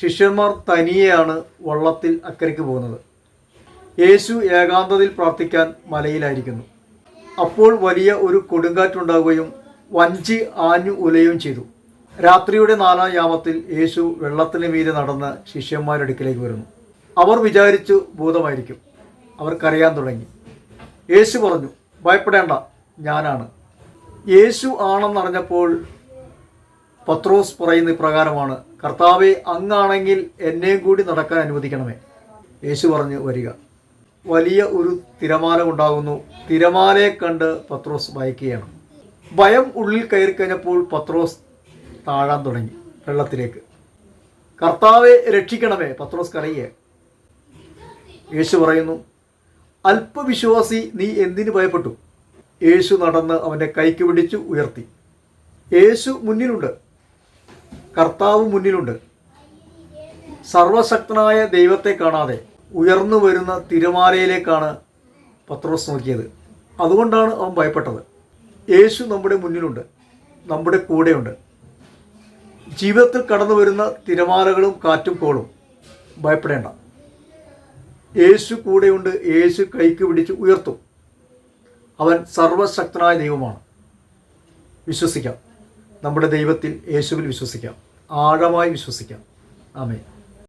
ശിഷ്യന്മാർ തനിയെയാണ് വള്ളത്തിൽ അക്കരയ്ക്ക് പോകുന്നത്. യേശു ഏകാന്തതയിൽ പ്രാർത്ഥിക്കാൻ മലയിലായിരിക്കുന്നു. അപ്പോൾ വലിയ ഒരു കൊടുങ്കാറ്റുണ്ടാവുകയും വഞ്ചി ആഞ്ഞു ഉലയും ചെയ്തു. രാത്രിയുടെ നാലാം യാമത്തിൽ യേശു വെള്ളത്തിന് മീതെ നടന്ന് ശിഷ്യന്മാരുടെ അടുക്കിലേക്ക് വരുന്നു. അവർ വിചാരിച്ചു ഭൂതമായിരിക്കും. അവർക്കറിയാൻ തുടങ്ങി. യേശു പറഞ്ഞു ഭയപ്പെടേണ്ട ഞാനാണ്. യേശു ആണെന്നറിഞ്ഞപ്പോൾ പത്രോസ് പറയുന്ന പ്രകാരമാണ് കർത്താവെ അങ്ങാണെങ്കിൽ എന്നെയും കൂടി നടക്കാൻ അനുവദിക്കണമേ. യേശു പറഞ്ഞു വരിക. വലിയ ഒരു തിരമാല ഉണ്ടാകുന്നു. തിരമാലയെ കണ്ട് പത്രോസ് ഭയക്കുകയാണ്. ഭയം ഉള്ളിൽ കയറി കഴിഞ്ഞപ്പോൾ പത്രോസ് താഴാൻ തുടങ്ങി വെള്ളത്തിലേക്ക്. കർത്താവെ രക്ഷിക്കണമേ പത്രോസ് കരയെ യേശു പറയുന്നു അല്പവിശ്വാസി നീ എന്തിനു ഭയപ്പെട്ടു? യേശു നടന്ന് അവന്റെ കൈക്ക് പിടിച്ചു ഉയർത്തി. യേശു മുന്നിലുണ്ട്. കർത്താവ് മുന്നിലുണ്ട്. സർവശക്തനായ ദൈവത്തെ കാണാതെ ഉയർന്നു വരുന്ന തിരമാലയിലേക്കാണ് പത്രോസ് നോക്കിയത്. അതുകൊണ്ടാണ് അവൻ ഭയപ്പെട്ടത്. യേശു നമ്മുടെ മുന്നിലുണ്ട് നമ്മുടെ കൂടെയുണ്ട്. ജീവിതത്തിൽ കടന്നു വരുന്ന തിരമാലകളും കാറ്റും കോളും ഭയപ്പെടേണ്ട. യേശു കൂടെയുണ്ട് യേശു കൈക്ക് പിടിച്ച് ഉയർത്തും. അവൻ സർവശക്തനായ ദൈവമാണ്. വിശ്വസിക്കാം. നമ്മുടെ ദൈവത്തിൽ യേശുവിൽ വിശ്വസിക്കാം. ആഴമായി വിശ്വസിക്കാം. ആമേ